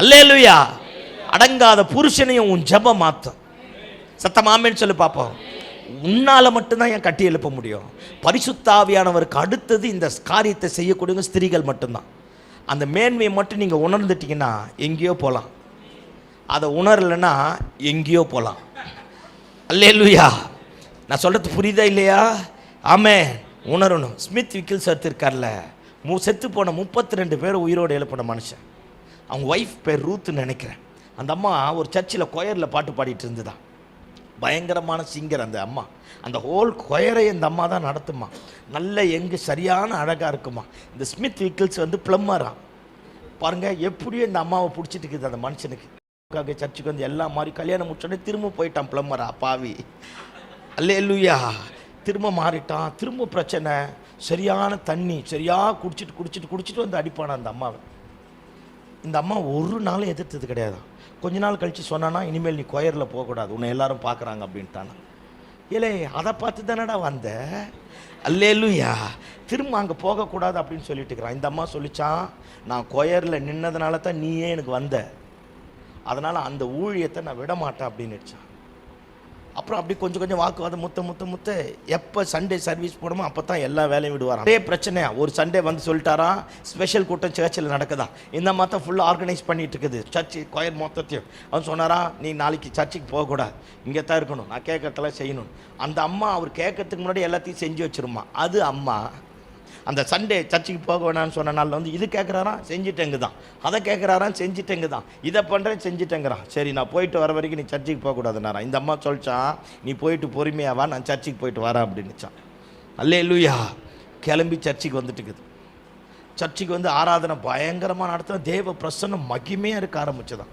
அல்லேலுயா. அடங்காத புருஷனையும் உன் ஜெபம் மாற்றும் சத்தமாமேன்னு சொல்லி பார்ப்போம் உன்னால் மட்டும்தான் என் கட்டி எழுப்ப முடியும். பரிசுத்தாவியானவருக்கு அடுத்தது இந்த காரியத்தை செய்யக்கூடிய ஸ்திரீகள் மட்டும்தான். அந்த மேன்மையை மட்டும் நீங்கள் உணர்ந்துட்டீங்கன்னா எங்கேயோ போகலாம் அதை உணரலைன்னா எங்கேயோ போகலாம் அல்லேலுயா. நான் சொல்கிறது புரியுதா இல்லையா? ஆமே உணரணும். ஸ்மித் விக்கில்ஸ் சேர்த்துருக்கார்ல மு செத்து போன முப்பத்தி ரெண்டு பேர் உயிரோடு எழுப்பின மனுஷன். அவங்க ஒய்ஃப் பேர் ரூத்துன்னு நினைக்கிறேன். அந்த அம்மா ஒரு சர்ச்சில் கொயரில் பாட்டு பாடிட்டு இருந்ததா? பயங்கரமான சிங்கர் அந்த அம்மா. அந்த ஹோல் கொயரை இந்த அம்மா தான் நடத்துமா நல்ல எங்கு சரியான அழகாக இருக்குமா இந்த ஸ்மித் விக்கிள்ஸ் வந்து பிளம்மரா பாருங்க எப்படியும் இந்த அம்மாவை பிடிச்சிட்டு இருக்குது அந்த மனுஷனுக்கு. சர்ச்சுக்கு வந்து எல்லா மாதிரி கல்யாணம் முடிச்சோடனே திரும்ப போயிட்டான் பிளம்மரா பாவி. அல்லேலூயா. திரும்ப மாறிட்டான். திரும்ப பிரச்சனை. சரியான தண்ணி சரியாக குடிச்சிட்டு குடிச்சிட்டு குடிச்சிட்டு வந்து அடிப்பானா அந்த அம்மாவை. இந்த அம்மா ஒரு நாளும் எதிர்த்தது கிடையாது. கொஞ்ச நாள் கழித்து சொன்னானா இனிமேல் நீ கொயரில் போகக்கூடாது உன்னை எல்லாரும் பார்க்குறாங்க அப்படின்ட்டானா. இல்லை அதை பார்த்து தானடா வந்த? அல்லேலுயா திரும்ப அங்கே போகக்கூடாது அப்படின்னு சொல்லிட்டு இருக்கிறான். இந்த அம்மா சொல்லிச்சான் நான் கொயரில் நின்னதுனால தான் நீயே எனக்கு வந்த. அதனால் அந்த ஊழியத்தை நான் விட மாட்டேன் அப்படின்னு அப்புறம் அப்படி கொஞ்சம் கொஞ்சம் வாக்குவாதம் முத்த முத்த முத்த. எப்போ சண்டே சர்வீஸ் போடுமோ அப்போ தான் எல்லா வேலையும் விடுவாராம். அதே பிரச்சனையா ஒரு சண்டே வந்து சொல்லிட்டாரா ஸ்பெஷல் கூட்டம் சர்ச்சில் நடக்குதா? இந்த மாதிரி ஃபுல்லாக ஆர்கனைஸ் பண்ணிட்டு இருக்குது. சர்ச்சு கொயர் மொத்தத்தையும். அவன் சொன்னாரா நீ நாளைக்கு சர்ச்சுக்கு போகக்கூடாது. இங்கே தான் இருக்கணும். நான் கேட்கறதெல்லாம் செய்யணும். அந்த அம்மா அவர் கேட்கறதுக்கு முன்னாடி எல்லாத்தையும் செஞ்சு வச்சிருமா? அது அம்மா. அந்த சண்டே சர்ச்சுக்கு போக வேணாம்னு சொன்ன நாளில் வந்து இது கேட்குறாராம் செஞ்சுட்டேங்கு தான் அதை கேட்குறாராம் செஞ்சுட்டேங்கு தான் இதை பண்ணுறேன் செஞ்சுட்டேங்கிறான். சரி நான் போயிட்டு வர வரைக்கும் நீ சர்ச்சுக்கு போகக்கூடாதுனாரா இந்த அம்மா சொல்லிச்சான் நீ போயிட்டு பொறுமையாவா நான் சர்ச்சுக்கு போயிட்டு வரேன் அப்படின்னுச்சான். அல்லே லூயா கிளம்பி சர்ச்சுக்கு வந்துட்டுக்குது. சர்ச்சுக்கு வந்து ஆராதனை பயங்கரமாக நடத்தின தேவ பிரசன்னம் மகிமையாக இருக்க ஆரம்பிச்சதான்.